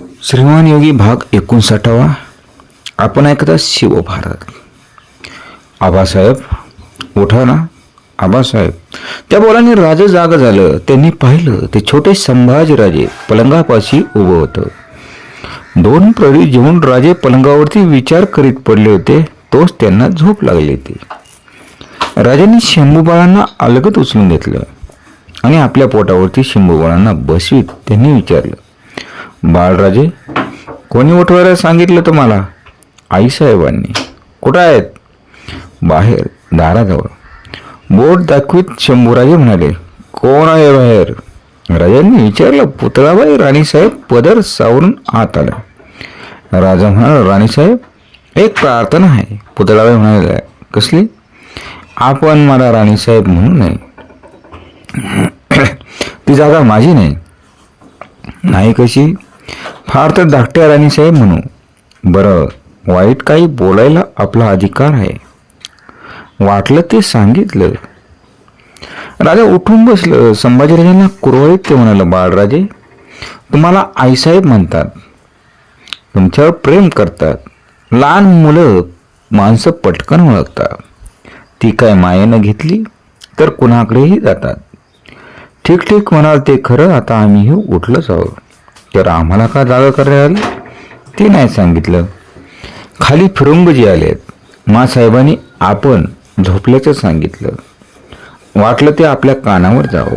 श्रीमान योगी भाग एकोणसाठावा. आपण ऐकता शिवभारत आबासाहेब उठा ना. आबासाहेब त्या बोलाने राज जाग झालं. त्यांनी पाहिलं ते छोटे संभाजीराजे पलंगापाशी उभं होतं. दोन प्रवी जेवून राजे पलंगावरती विचार करीत पडले होते तोच त्यांना झोप लागली होती. राजांनी शंभूबाळांना अलगत उचलून घेतलं आणि आपल्या पोटावरती शंभूबाळांना बसवीत त्यांनी विचारलं बाळराजे कोणी उठवायला सांगितलं तुम्हाला आईसाहेबांनी. कुठं आहेत? बाहेर दाराजवळ. बोट दाखवीत शंभूराजे म्हणाले कोण आहे बाहेर? राजांनी विचारलं पुतळाबाई राणीसाहेब पदर सावरून आत आला राजा म्हणाला राणीसाहेब एक प्रार्थना आहे. पुतळाबाई म्हणाले कसली? आपण मला राणीसाहेब म्हणू नये. ती जागा माझी नाही. नाही कशी? फार तर धाकट्या राणीसाहेब म्हणू. बरं वाईट काही बोलायला आपला अधिकार आहे. वाटलं ते सांगितलं. राजा उठून बसलं. संभाजीराजांना कुरवळीत ते म्हणालं बाळराजे तुम्हाला आईसाहेब म्हणतात. तुमच्यावर प्रेम करतात. लहान मुलं माणसं पटकन ओळखतात. ती काय मायेनं घेतली तर कुणाकडेही जातात. ठीक ठीक म्हणाल ते खरं. आता आम्हीही उठलोच आहोत. तर आम्हाला का जागा करायला आली? ते नाही सांगितलं. खाली फिरुंगजी आलेत. मासाहेबांनी आपण झोपल्याचं सांगितलं. वाटलं ते आपल्या कानावर जावं.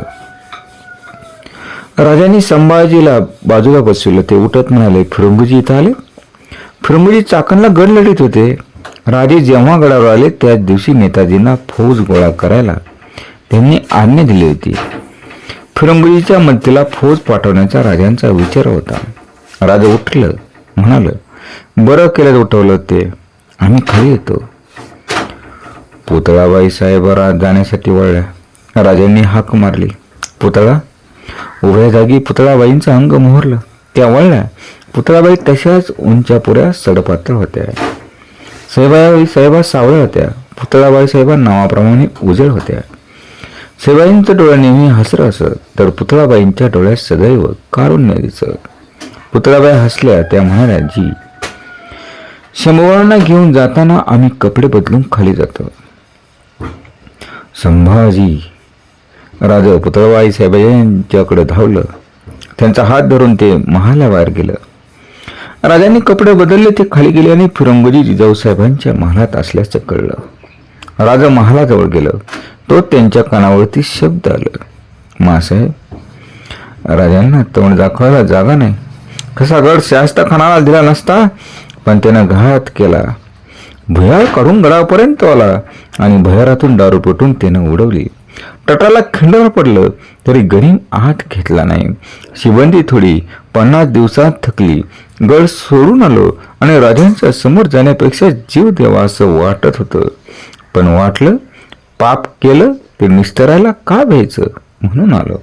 राजांनी संभाजीला बाजूला बसवलं. ते उठत म्हणाले फिरुंगजी इथं आले? फिरुंगजी चाकणला गड लढीत होते. राजे जेव्हा गडावर आले त्याच दिवशी नेताजींना फौज गोळा करायला त्यांनी आज्ञा दिली होती. फिरंगुजीच्या मध्येला फौज पाठवण्याचा राजांचा विचार होता. राजा उठलं म्हणाल बरं केलं उठवलं ते. आम्ही खाली येतो. पुतळाबाई साहेबरा जाण्यासाठी वळल्या. राजांनी हाक मारली. पुतळा उभ्या जागी पुतळाबाईंचं अंग मोहरलं. त्या वळल्या. पुतळाबाई तशाच उंच्या पुऱ्या सडपातळ होत्या. साहेबाई साहेबा सावळ्या होत्या. पुतळाबाई साहेबा नावाप्रमाणे उजळ होत्या. सेवाईंचं डोळ्या नेहमी हसरं असत तर पुतळाबाईंच्या डोळ्यात सदैव कारुण्य दिसत. पुतळाबाई हसल्या त्या म्हणाल्या जी शंभूवारांना घेऊन जाताना आम्ही कपडे बदलून खाली जातो. संभाजी राजा पुतळाबाई साहेबांच्याकडे धावलं. त्यांचा हात धरून ते महालाबाहेर गेलं. राजांनी कपडे बदलले ते खाली गेले आणि फिरंगोजी जिजाऊ साहेबांच्या महालात असल्याचं कळलं. राजा महालाजवळ गेलं. तो त्यांच्या कानावरती शब्द आलं. मासाहेब राजांना तोंड दाखवायला जागा नाही. कसा गड शास्ता खानाला दिला नसता पण त्यानं घात केला. भुयार काढून गडापर्यंत आला आणि भुयारातून दारू पेटून त्यानं उडवली. तटाला खिंडार पडलं तरी गरीम आत घेतला नाही. शिबंदी थोडी पन्नास दिवसात थकली. गड सोडून आलो आणि राजांच्या समोर जाण्यापेक्षा जीव देवा असं वाटत होतं. पण वाटलं पाप केलं ते निस्तरायला का भ्यायचं म्हणून आलो.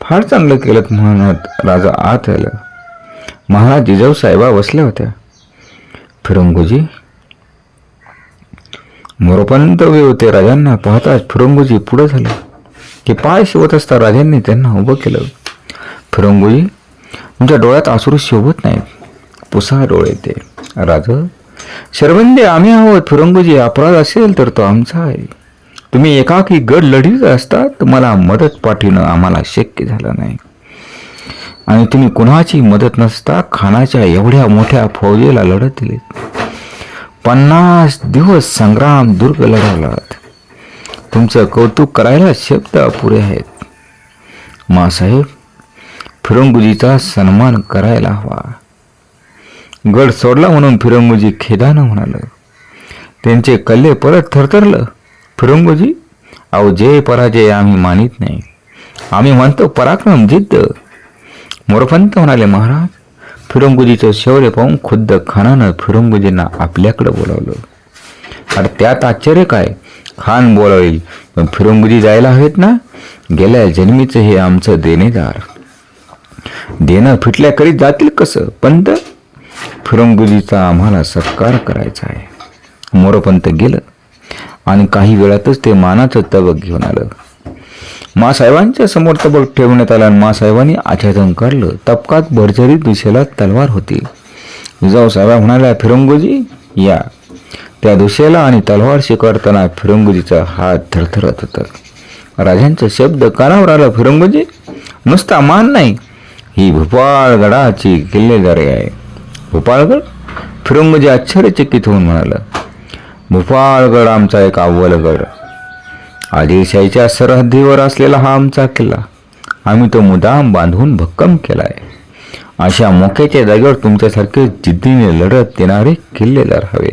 फार चांगलं केलं म्हणत राजा आत आला. महाराज जिजाऊ साहेबा बसल्या होत्या. फिरंगोजी. मोरोपर्यंत उभे होते राजांना पाहताच फिरंगोजी पुढे झाले. ते पाय शिवत असता राजांनी त्यांना उभं केलं. फिरंगोजी तुमच्या डोळ्यात आसरू शोभत नाहीत. पुसा डोळे ते. राज शर्वंदे आम्ही आहोत. फिरंगोजी अपराध असेल तर तो आमचा आहे. तुम्ही एकाकी गड लढीत असता तुम्हाला मदत पाठवणं आम्हाला शक्य झालं नाही. आणि तुम्ही कुणाची मदत नसता खानाच्या एवढ्या मोठ्या फौजेला लढत दिले पन्नास दिवस संग्राम दुर्ग लढवलात तुमचं कौतुक करायला शब्द अपुरे आहेत. मासाहेब फिरंगुजीचा सन्मान करायला हवा. गड सोडला म्हणून फिरंगुजी खेदानं म्हणालं. त्यांचे कल्ले परत थरथरलं. फिरंगुजी अहो जय पराजय आम्ही मानित नाही. आम्ही म्हणतो पराक्रम जिद्द. मोरपंत म्हणाले महाराज फिरंगुजीचं शौर्य पाहून खुद्द खानानं फिरंगुजींना आपल्याकडे बोलावलं. अरे त्यात आश्चर्य काय? खान बोलावेल. पण फिरंगुजी जायला हवेत ना? गेल्या जन्मीचं हे आमचं देणेदार. देणं फिटल्याकरीत जातील कसं? पंत फिरंगुजीचा आम्हाला सत्कार करायचा आहे. मोरपंत गेलं आणि काही वेळातच ते मानाचं तबक घेऊन आलं. मासाहेबांच्या समोर तबक ठेवण्यात आला आणि मासाहेबांनी आच्छादन काढलं. तबकात भरझरी दिशेला तलवार होती. जिजाऊ साहेब म्हणाल्या फिरंगोजी या. त्या दिशेला आणि तलवार शिकारताना फिरंगोजीचा हात थरथरत होता. राजांचा शब्द कानावर आला फिरंगोजी नुसता मान नाही. ही भोपाळगडाची किल्लेदारी आहे. भोपाळगड फिरंगजी आश्चर्यचकित होऊन म्हणाला भोपाळगड आमचा एक अव्वलगड. आदिलशाहीच्या सरहद्दीवर असलेला हा आमचा किल्ला. आम्ही तो मुदाम बांधून भक्कम केला आहे अशा मोक्याच्या जागेवर तुमच्यासारखे जिद्दीने लढत देणारे किल्लेदार हवे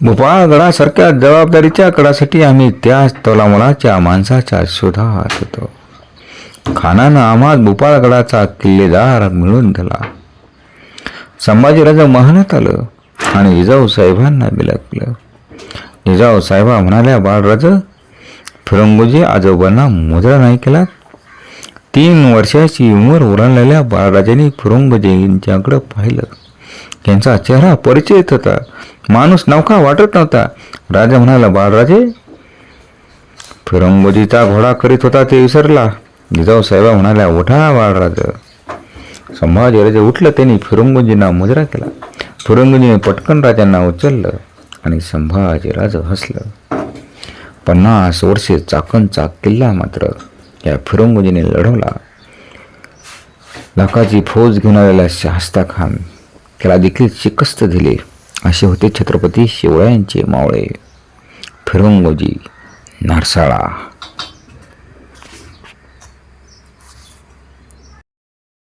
भोपाळगडासारख्या जबाबदारीच्या गडासाठी आम्ही त्याच तोलामोलाच्या माणसाच्या शोधात होतो खानानं आम्हा भोपाळगडाचा किल्लेदार मिळून दिला. संभाजीराजा महानात आलं आणि इजाऊ साहेबांना बिलकलं इजाऊ साहेबा म्हणाल्या बाळराज फिरंगोजी आजोबांना मुजरा नाही केला? तीन वर्षाची उमर ओलांडलेल्या बाळराजांनी फिरंगोजींच्याकडं पाहिलं. त्यांचा चेहरा परिचित होता. माणूस नौका वाटत नव्हता. राजा म्हणाला बाळराजे फिरंगोजीचा घोडा करीत होता ते विसरला. जिजाऊ साहेबा म्हणाल्या उठा बाळराज. संभाजीराजे उठलं त्यांनी फिरंगुंजींना मुजरा केला. फिरंगुंजीने पटकन राजांना उचललं आणि संभाजीराज हसलं. पन्नास वर्षे चाकणचा किल्ला मात्र या फिरंगुजीने लढवला. लाखाची फौज घेऊन आलेला शास्ता खान त्याला देखील शिकस्त दिले. असे होते छत्रपती शिवरायांचे मावळे. फिरंगोजी नारसाळा.